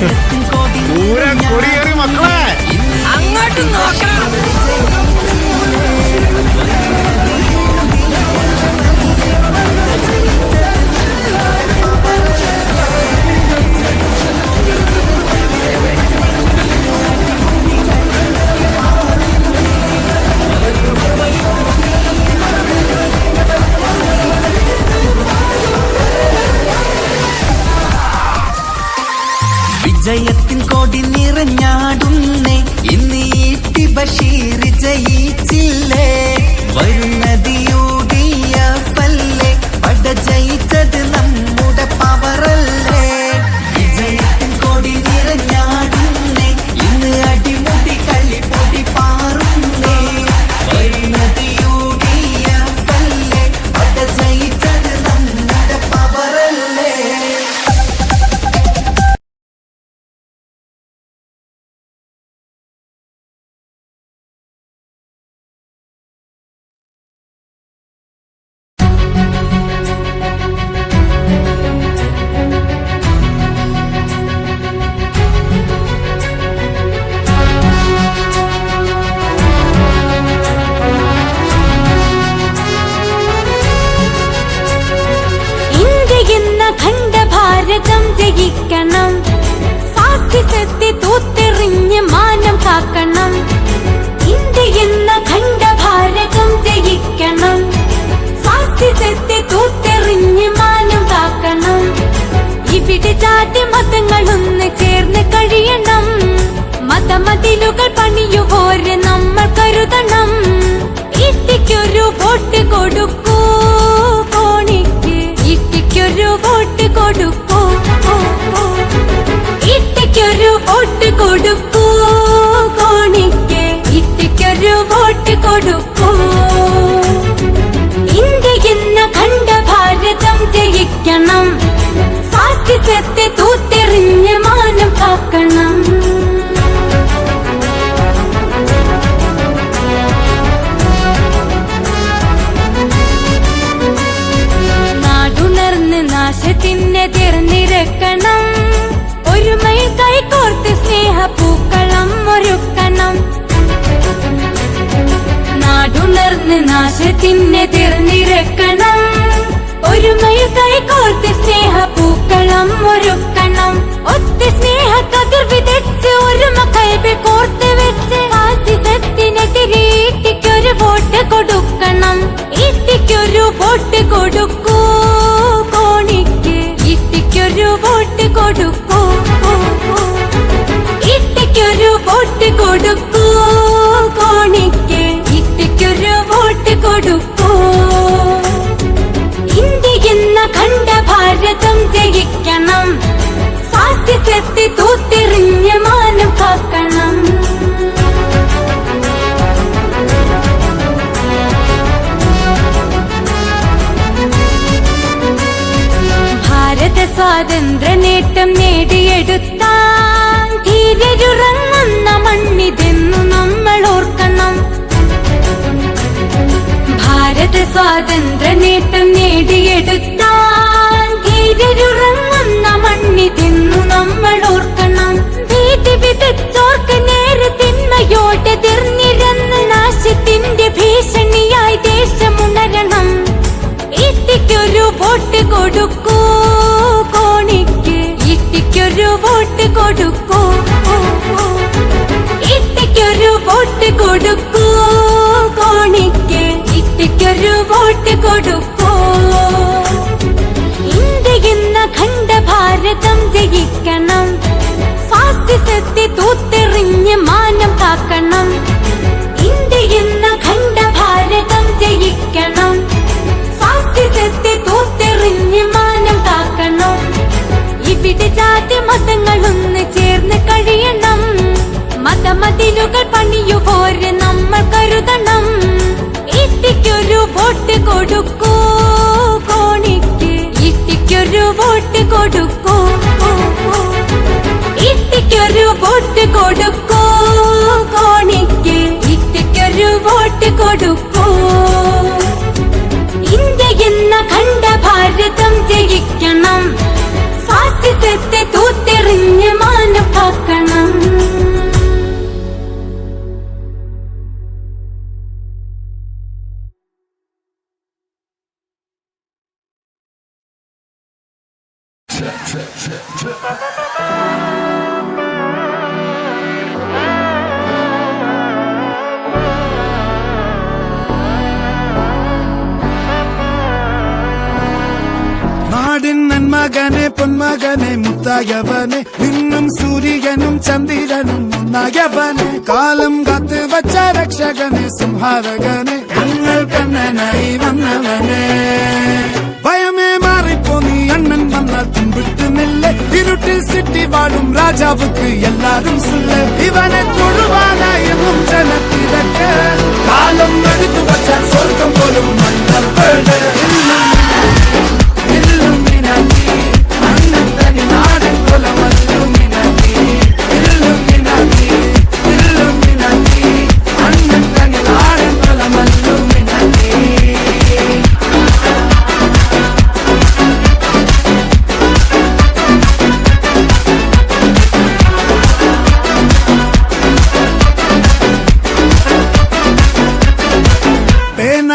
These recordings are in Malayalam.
പൂരം കൊടിയേറി മക്കളെ. അങ്ങോട്ട് നോക്കണം. വിജയത്തിൻ കോടി നിറഞ്ഞാടുന്നേ. ഇന്ന് ബഷീർ ജയിച്ചില്ലേ? ജയിക്കണം ഫാസിസത്തെ തൂത്തെറിഞ്ഞ് മാനം കാക്കണം. ഇന്ത്യ എന്ന ഖണ്ഡഭാരതം ജയിക്കണം. ഫാസിസത്തെ തൂത്തെറിഞ്ഞ് മാനം കാക്കണം. ഇവിടെ ജാതി മതങ്ങളൊന്ന് ചേർന്ന് കഴിയണം. മതമതിലുകൾ പണിയുവോരെ നമ്മൾ കരുതണം. ഇട്ടിക്കൊരു വോട്ട് കൊടുക്കൂ കോണിക്ക്. ഇട്ടിക്കൊരു വോട്ട് കൊടുക്കൂ. നാടുണർന്ന് നാശത്തിനെതിർന്നിരക്കണം ഒരുമയിൽ കൈകോർത്ത് സ്നേഹപൂക്കളം ഒരുക്കണം. നാടുണർന്ന് നാശത്തിനെതിർന്നിരക്കണം ഒരുമയിൽ കൈകോർത്ത് സ്നേഹപൂക്കളം ഒരുക്കണം. ഒത്ത സ്നേഹ കതിർ വിതച്ച് ഒരുമ കൽവി കോർത്ത് വെച്ച് കൊടുക്കൂ വോട്ട് കൊടുക്കൂ. കണ്ട ഭാരതം സ്വാതന്ത്ര്യ നേട്ടം നേടിയെടുത്ത ധീരരുറങ്ങുന്ന മണ്ണിതെന്നു നമ്മൾ ഓർക്കണം. ഭാരത സ്വാതന്ത്ര്യ നേട്ടം നേടിയെടുത്താൽ മണ്ണിതെന്നു നമ്മൾ ഓർക്കണം. ഭീതി വിതച്ചോർക്ക് നേരെ തിന്മയോടെ തിർന്നിരന്ന് നാശത്തിന്റെ ഭീഷണിയായി ദേശമുണരണം. ഇട്ടിക്കൊരു വോട്ട് കൊടുക്കൂ കോണിക്ക്. ഇട്ടിക്കൊരു വോട്ട് കൊടുക്കൂ. ഇട്ടിക്കൊരു വോട്ട് കൊടുക്കൂ കോണിക്ക് മതമതിലുകൾ പണിയുവോരെ നമ്മൾ കരുതണം. ഇട്ടിക്കൊരു വോട്ട് കൊടുക്കൂ കോണിക്ക്. ഇട്ടിക്കൊരു വോട്ട് കൊടുക്കൂ. ഇട്ടിക്കൊരു വോട്ട് കൊടുക്കൂ കോണിക്ക്. ഇട്ടിക്കൊരു വോട്ട് കൊടുക്കൂ നാടിൻ നന്മകനെ പൊന്മകനെ മുത്തായവനെ നിന്നും സൂര്യനും ചന്ദ്രനും ഒന്നായവനെ കാലം കാത്ത് വച്ച രക്ഷകനെ സംഹാരകനെ ഞങ്ങൾ കണ്ണനായി വന്നവനെ. இருட்டில் சிட்டி வாழும் ராஜாவுக்கு எல்லாரும் சொல்ல இவனை தொழுவானா என்னும் ஜனத்திடக்க காலம் நடந்து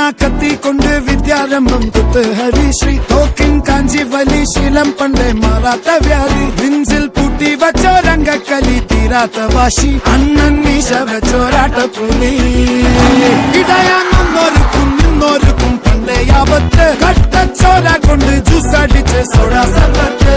പേന കത്തിക്കൊണ്ട് വിദ്യാരംഭം കുത്ത് ഹരിശ്രീ തോക്കിൻ കാഞ്ചി വലി ശീലം പണ്ടേ മാറാത്ത വ്യാധി. നെഞ്ചിൽ പൂട്ടി വച്ചോ രംഗക്കലി തീരാത്ത വാശി. അണ്ണൻ മീശ വെച്ചോരാട്ട പുലി. ഇടയാങ്ങൊന്നൊരുക്കും നിന്നൊരുക്കും പണ്ടേ ആപത്ത്. കട്ടച്ചോര കൊണ്ട് ജ്യൂസ് അടിച്ച് സോഡ സർബത്ത്.